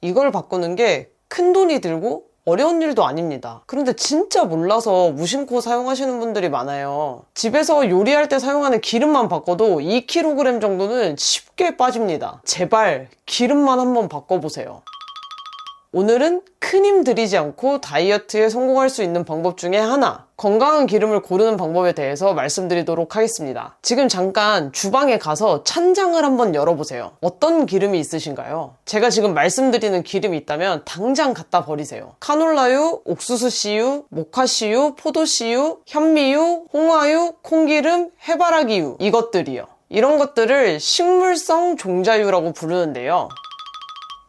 이걸 바꾸는 게 큰 돈이 들고 어려운 일도 아닙니다. 그런데 진짜 몰라서 무심코 사용하시는 분들이 많아요. 집에서 요리할 때 사용하는 기름만 바꿔도 2kg 정도는 쉽게 빠집니다. 제발 기름만 한번 바꿔보세요. 오늘은 큰 힘 들이지 않고 다이어트에 성공할 수 있는 방법 중에 하나, 건강한 기름을 고르는 방법에 대해서 말씀드리도록 하겠습니다. 지금 잠깐 주방에 가서 찬장을 한번 열어보세요. 어떤 기름이 있으신가요? 제가 지금 말씀드리는 기름이 있다면 당장 갖다 버리세요. 카놀라유, 옥수수 씨유, 모카 씨유, 포도 씨유, 현미유, 홍화유, 콩기름, 해바라기유 이것들이요. 이런 것들을 식물성 종자유라고 부르는데요.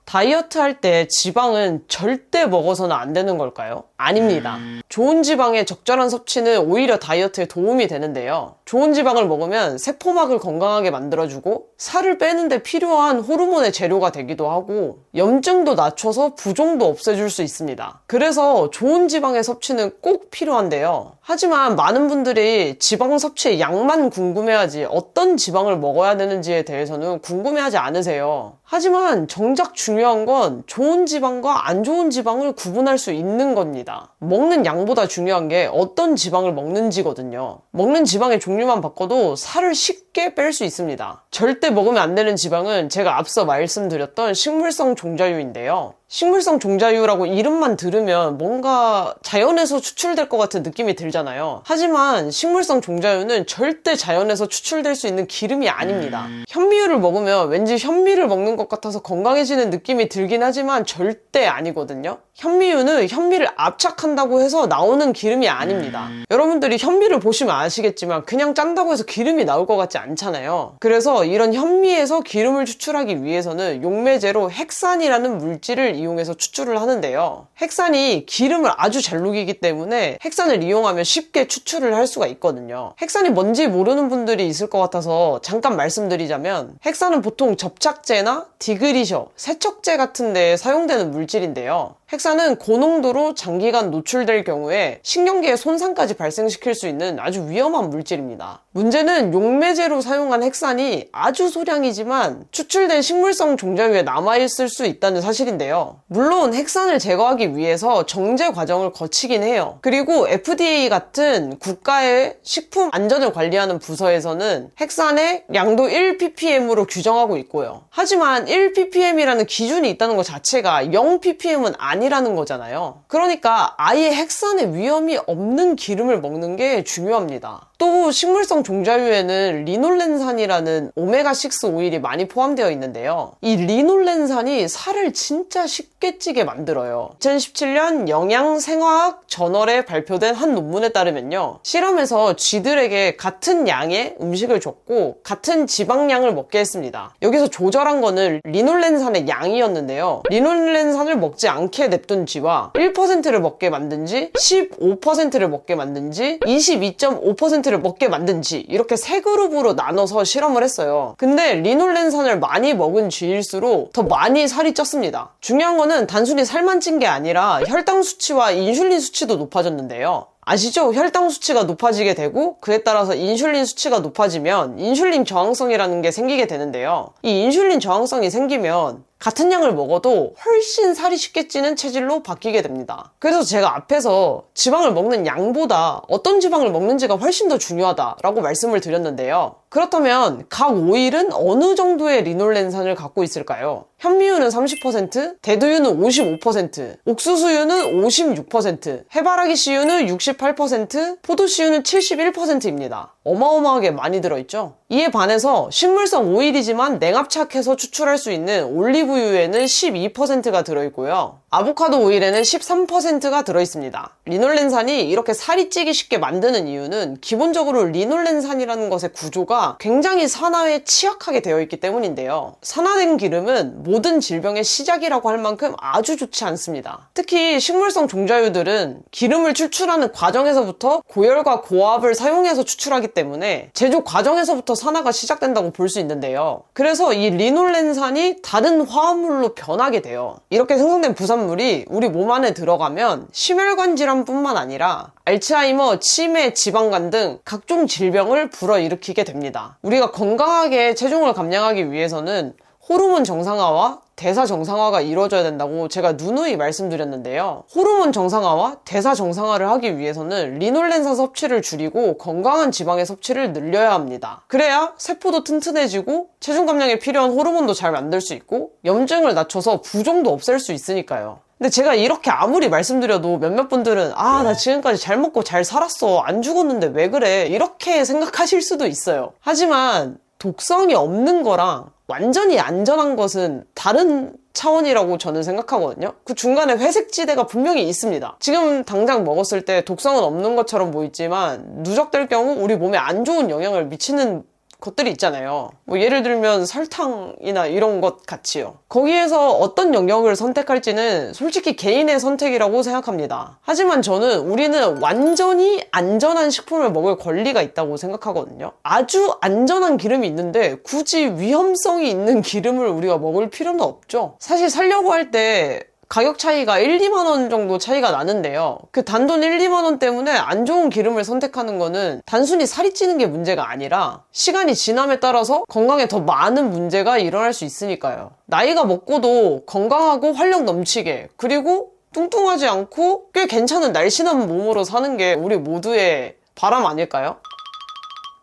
다이어트 할 때 지방은 절대 먹어서는 안 되는 걸까요? 아닙니다. 좋은 지방의 적절한 섭취는 오히려 다이어트에 도움이 되는데요. 좋은 지방을 먹으면 세포막을 건강하게 만들어주고 살을 빼는데 필요한 호르몬의 재료가 되기도 하고 염증도 낮춰서 부종도 없애줄 수 있습니다. 그래서 좋은 지방의 섭취는 꼭 필요한데요. 하지만 많은 분들이 지방 섭취의 양만 궁금해하지 어떤 지방을 먹어야 되는지에 대해서는 궁금해하지 않으세요. 하지만 정작 중요한 건 좋은 지방과 안 좋은 지방을 구분할 수 있는 겁니다. 먹는 양보다 중요한 게 어떤 지방을 먹는지거든요. 먹는 지방의 종류만 바꿔도 살을 쉽게 뺄 수 있습니다. 절대 먹으면 안 되는 지방은 제가 앞서 말씀드렸던 식물성 종자유인데요. 식물성 종자유라고 이름만 들으면 뭔가 자연에서 추출될 것 같은 느낌이 들잖아요. 하지만 식물성 종자유는 절대 자연에서 추출될 수 있는 기름이 아닙니다. 현미유를 먹으면 왠지 현미를 먹는 것 같아서 건강해지는 느낌이 들긴 하지만 절대 아니거든요. 현미유는 현미를 압착한다고 해서 나오는 기름이 아닙니다. 여러분들이 현미를 보시면 아시 겠지만 그냥 짠다고 해서 기름이 나올 것 같지 않잖아요. 그래서 이런 현미에서 기름을 추출하기 위해서는 용매제로 헥산이라는 물질을 이용해서 추출을 하는데요. 헥산이 기름을 아주 잘 녹이기 때문에 헥산을 이용하면 쉽게 추출을 할 수가 있거든요. 헥산이 뭔지 모르는 분들이 있을 것 같아서 잠깐 말씀드리자면 헥산은 보통 접착제나 디그리셔, 세척제 같은 데 사용되는 물질인데요. 헥산은 고농도로 장기간 노출될 경우에 신경계에 손상까지 발생시킬 수 있는 아주 위험한 물질입니다. 문제는 용매제로 사용한 헥산이 아주 소량이지만 추출된 식물성 종자유에 남아있을 수 있다는 사실인데요. 물론 헥산을 제거하기 위해서 정제 과정을 거치긴 해요. 그리고 FDA 같은 국가의 식품 안전을 관리하는 부서에서는 헥산의 양도 1ppm으로 규정하고 있고요. 하지만 1ppm이라는 기준이 있다는 것 자체가 0ppm은 아니라는 거잖아요. 그러니까 아예 헥산의 위험이 없는 기름을 먹는 게 중요합니다. 사이다. 또 식물성 종자유에는 리놀렌산이라는 오메가6 오일이 많이 포함되어 있는데요. 이 리놀렌산이 살을 진짜 쉽게 찌게 만들어요. 2017년 영양생화학 저널에 발표된 한 논문에 따르면요. 실험에서 쥐들에게 같은 양의 음식을 줬고 같은 지방량을 먹게 했습니다. 여기서 조절한 거는 리놀렌산의 양이었는데요. 리놀렌산을 먹지 않게 냅둔 쥐와 1%를 먹게 만든 지, 15%를 먹게 만든 지, 22.5%를 먹게 만든 지 이렇게 세 그룹으로 나눠서 실험을 했어요. 근데 리놀렌산을 많이 먹은 쥐일수록 더 많이 살이 쪘습니다. 중요한 거는 단순히 살만 찐 게 아니라 혈당 수치와 인슐린 수치도 높아졌는데요. 아시죠? 혈당 수치가 높아지게 되고 그에 따라서 인슐린 수치가 높아지면 인슐린 저항성이라는 게 생기게 되는데요. 이 인슐린 저항성이 생기면 같은 양을 먹어도 훨씬 살이 쉽게 찌는 체질로 바뀌게 됩니다. 그래서 제가 앞에서 지방을 먹는 양보다 어떤 지방을 먹는지가 훨씬 더 중요하다라고 말씀을 드렸는데요. 그렇다면 각 오일은 어느 정도의 리놀렌산을 갖고 있을까요? 현미유는 30%, 대두유는 55%, 옥수수유는 56%, 해바라기 씨유는 68%, 포도씨유는 71%입니다. 어마어마하게 많이 들어있죠? 이에 반해서 식물성 오일이지만 냉압착해서 추출할 수 있는 올리브유에는 12%가 들어있고요. 아보카도 오일에는 13%가 들어있습니다. 리놀렌산이 이렇게 살이 찌기 쉽게 만드는 이유는 기본적으로 리놀렌산이라는 것의 구조가 굉장히 산화에 취약하게 되어 있기 때문인데요. 산화된 기름은 모든 질병의 시작이라고 할 만큼 아주 좋지 않습니다. 특히 식물성 종자유들은 기름을 추출하는 과정에서부터 고열과 고압을 사용해서 추출하기 때문에 제조 과정에서부터 산화가 시작된다고 볼 수 있는데요. 그래서 이 리놀렌산이 다른 화합물로 변하게 돼요. 이렇게 생성된 부산물이 우리 몸 안에 들어가면 심혈관 질환뿐만 아니라 알츠하이머, 치매, 지방간 등 각종 질병을 불어일으키게 됩니다. 우리가 건강하게 체중을 감량하기 위해서는 호르몬 정상화와 대사 정상화가 이루어져야 된다고 제가 누누이 말씀드렸는데요. 호르몬 정상화와 대사 정상화를 하기 위해서는 리놀렌산 섭취를 줄이고 건강한 지방의 섭취를 늘려야 합니다. 그래야 세포도 튼튼해지고 체중 감량에 필요한 호르몬도 잘 만들 수 있고 염증을 낮춰서 부종도 없앨 수 있으니까요. 근데 제가 이렇게 아무리 말씀드려도 몇몇 분들은 아, 나 지금까지 잘 먹고 잘 살았어. 안 죽었는데 왜 그래? 이렇게 생각하실 수도 있어요. 하지만 독성이 없는 거랑 완전히 안전한 것은 다른 차원이라고 저는 생각하거든요. 그 중간에 회색 지대가 분명히 있습니다. 지금 당장 먹었을 때 독성은 없는 것처럼 보이지만 누적될 경우 우리 몸에 안 좋은 영향을 미치는 것들이 있잖아요. 뭐 예를 들면 설탕이나 이런 것 같이요. 거기에서 어떤 영역을 선택할지는 솔직히 개인의 선택이라고 생각합니다. 하지만 저는 우리는 완전히 안전한 식품을 먹을 권리가 있다고 생각하거든요. 아주 안전한 기름이 있는데 굳이 위험성이 있는 기름을 우리가 먹을 필요는 없죠. 사실 살려고 할 때 가격 차이가 1, 2만 원 정도 차이가 나는데요. 그 단돈 1, 2만 원 때문에 안 좋은 기름을 선택하는 거는 단순히 살이 찌는 게 문제가 아니라 시간이 지남에 따라서 건강에 더 많은 문제가 일어날 수 있으니까요. 나이가 먹고도 건강하고 활력 넘치게 그리고 뚱뚱하지 않고 꽤 괜찮은 날씬한 몸으로 사는 게 우리 모두의 바람 아닐까요?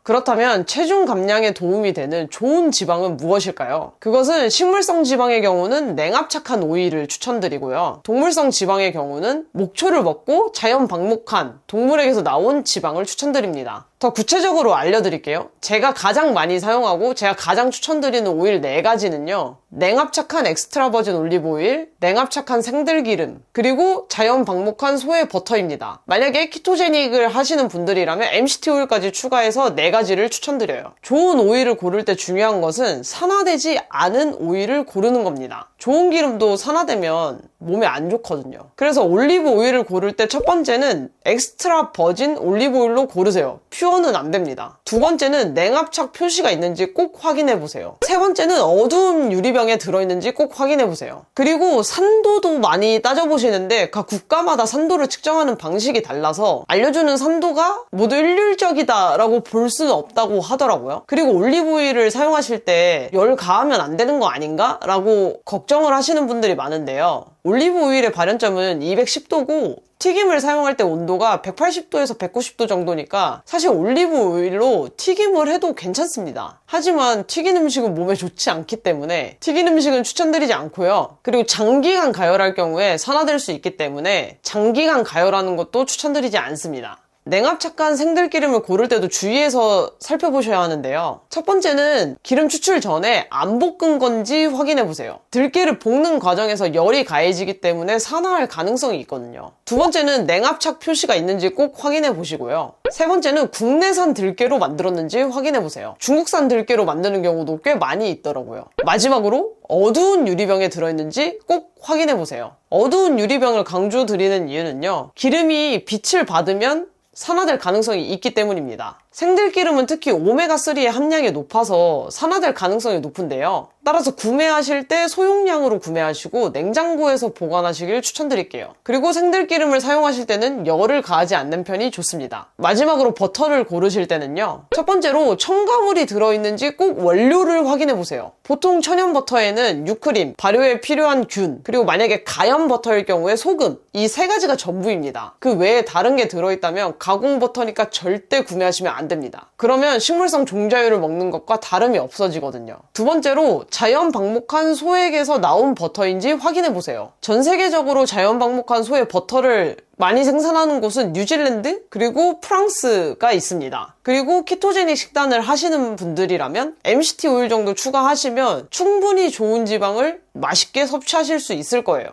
그렇다면 체중 감량에 도움이 되는 좋은 지방은 무엇일까요? 그것은 식물성 지방의 경우는 냉압착한 오일을 추천드리고요. 동물성 지방의 경우는 목초를 먹고 자연 방목한 동물에게서 나온 지방을 추천드립니다. 더 구체적으로 알려드릴게요. 제가 가장 많이 사용하고 제가 가장 추천드리는 오일 4가지는요. 냉압착한 엑스트라 버진 올리브 오일, 냉압착한 생들기름, 그리고 자연 방목한 소의 버터입니다. 만약에 키토제닉을 하시는 분들이라면 MCT 오일까지 추가해서 4가지를 추천드려요. 좋은 오일을 고를 때 중요한 것은 산화되지 않은 오일을 고르는 겁니다. 좋은 기름도 산화되면 몸에 안 좋거든요. 그래서 올리브 오일을 고를 때 첫 번째는 엑스트라 버진 올리브 오일로 고르세요. 퓨 어는 안 됩니다. 두 번째는 냉압착 표시가 있는지 꼭 확인해 보세요. 세 번째는 어두운 유리병에 들어있는지 꼭 확인해 보세요. 그리고 산도도 많이 따져보시는데 각 국가마다 산도를 측정하는 방식이 달라서 알려주는 산도가 모두 일률적이다라고 볼 수는 없다고 하더라고요. 그리고 올리브 오일을 사용하실 때 열 가하면 안 되는 거 아닌가? 라고 걱정을 하시는 분들이 많은데요. 올리브 오일의 발연점은 210도고 튀김을 사용할 때 온도가 180도에서 190도 정도니까 사실 올리브 오일로 튀김을 해도 괜찮습니다. 하지만 튀긴 음식은 몸에 좋지 않기 때문에 튀긴 음식은 추천드리지 않고요. 그리고 장기간 가열할 경우에 산화될 수 있기 때문에 장기간 가열하는 것도 추천드리지 않습니다. 냉압착한 생들기름을 고를 때도 주의해서 살펴보셔야 하는데요. 첫 번째는 기름 추출 전에 안 볶은 건지 확인해 보세요. 들깨를 볶는 과정에서 열이 가해지기 때문에 산화할 가능성이 있거든요. 두 번째는 냉압착 표시가 있는지 꼭 확인해 보시고요. 세 번째는 국내산 들깨로 만들었는지 확인해 보세요. 중국산 들깨로 만드는 경우도 꽤 많이 있더라고요. 마지막으로 어두운 유리병에 들어있는지 꼭 확인해 보세요. 어두운 유리병을 강조 드리는 이유는요. 기름이 빛을 받으면 산화될 가능성이 있기 때문입니다. 생들기름은 특히 오메가3의 함량이 높아서 산화될 가능성이 높은데요. 따라서 구매하실 때 소용량으로 구매하시고 냉장고에서 보관하시길 추천드릴게요. 그리고 생들기름을 사용하실 때는 열을 가하지 않는 편이 좋습니다. 마지막으로 버터를 고르실 때는요. 첫 번째로 첨가물이 들어있는지 꼭 원료를 확인해 보세요. 보통 천연 버터에는 유크림, 발효에 필요한 균, 그리고 만약에 가염 버터일 경우에 소금, 이 세 가지가 전부입니다. 그 외에 다른 게 들어있다면 가공 버터니까 절대 구매하시면 안 됩니다. 그러면 식물성 종자유를 먹는 것과 다름이 없어지거든요. 두 번째로 자연 방목한 소액에서 나온 버터인지 확인해 보세요. 전 세계적으로 자연 방목한 소의 버터를 많이 생산하는 곳은 뉴질랜드 그리고 프랑스가 있습니다. 그리고 키토제닉 식단을 하시는 분들이라면 MCT 오일 정도 추가하시면 충분히 좋은 지방을 맛있게 섭취하실 수 있을 거예요.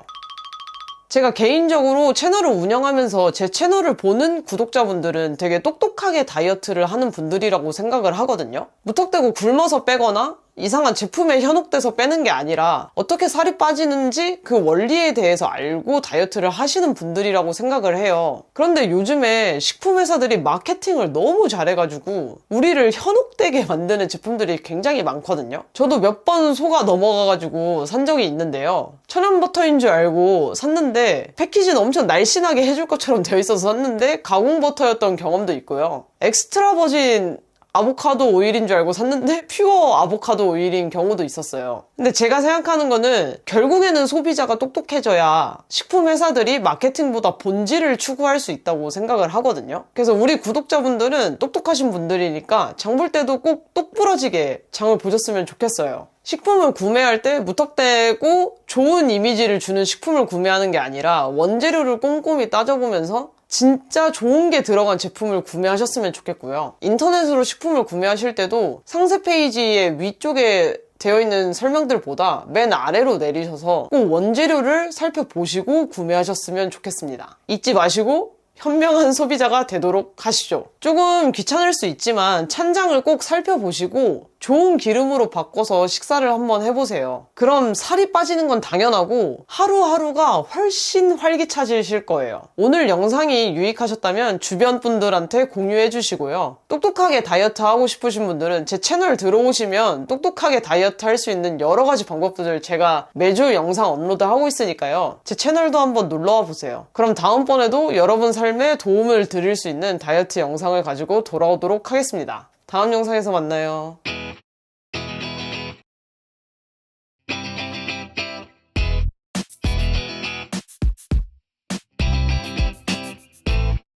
제가 개인적으로 채널을 운영하면서 제 채널을 보는 구독자분들은 되게 똑똑하게 다이어트를 하는 분들이라고 생각을 하거든요. 무턱대고 굶어서 빼거나 이상한 제품에 현혹돼서 빼는 게 아니라 어떻게 살이 빠지는지 그 원리에 대해서 알고 다이어트를 하시는 분들이라고 생각을 해요. 그런데 요즘에 식품회사들이 마케팅을 너무 잘해가지고 우리를 현혹되게 만드는 제품들이 굉장히 많거든요. 저도 몇 번 속아 넘어가가지고 산 적이 있는데요. 천연 버터인 줄 알고 샀는데 패키지는 엄청 날씬하게 해줄 것처럼 되어 있어서 샀는데 가공 버터였던 경험도 있고요. 엑스트라 버진 아보카도 오일인 줄 알고 샀는데 퓨어 아보카도 오일인 경우도 있었어요. 근데 제가 생각하는 거는 결국에는 소비자가 똑똑해져야 식품 회사들이 마케팅보다 본질을 추구할 수 있다고 생각을 하거든요. 그래서 우리 구독자분들은 똑똑하신 분들이니까 장 볼 때도 꼭 똑부러지게 장을 보셨으면 좋겠어요. 식품을 구매할 때 무턱대고 좋은 이미지를 주는 식품을 구매하는 게 아니라 원재료를 꼼꼼히 따져보면서 진짜 좋은 게 들어간 제품을 구매하셨으면 좋겠고요. 인터넷으로 식품을 구매하실 때도 상세 페이지의 위쪽에 되어 있는 설명들보다 맨 아래로 내리셔서 꼭 원재료를 살펴보시고 구매하셨으면 좋겠습니다. 잊지 마시고 현명한 소비자가 되도록 하시죠. 조금 귀찮을 수 있지만 찬장을 꼭 살펴보시고 좋은 기름으로 바꿔서 식사를 한번 해보세요. 그럼 살이 빠지는 건 당연하고 하루하루가 훨씬 활기차지실 거예요. 오늘 영상이 유익하셨다면 주변 분들한테 공유해 주시고요. 똑똑하게 다이어트 하고 싶으신 분들은 제 채널 들어오시면 똑똑하게 다이어트 할 수 있는 여러 가지 방법들을 제가 매주 영상 업로드 하고 있으니까요. 제 채널도 한번 놀러와 보세요. 그럼 다음번에도 여러분 삶에 도움을 드릴 수 있는 다이어트 영상을 가지고 돌아오도록 하겠습니다. 다음 영상에서 만나요.